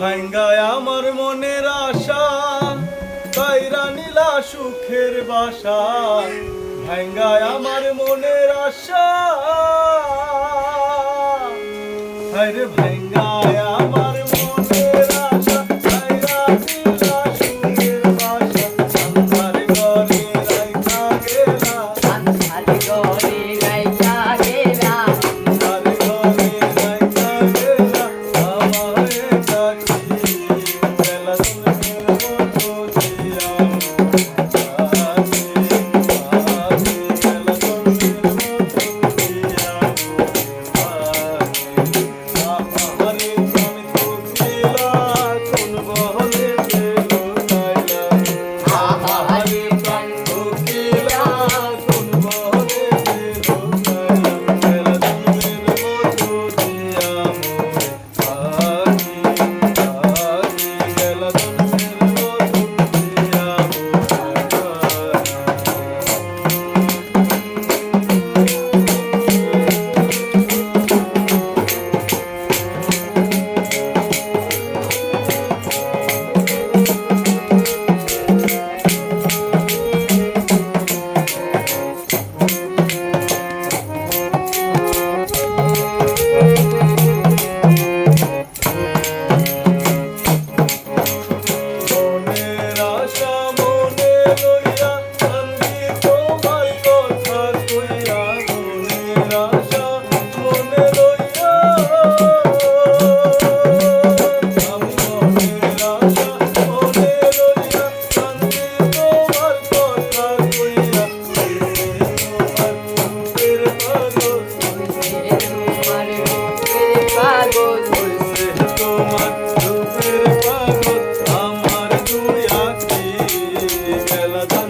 ভাঙ্গায় আমার মনের আশা তাইরা নীলা সুখের বাসা। ভাঙ্গায় আমার মনের আশা ভাঙ্গায়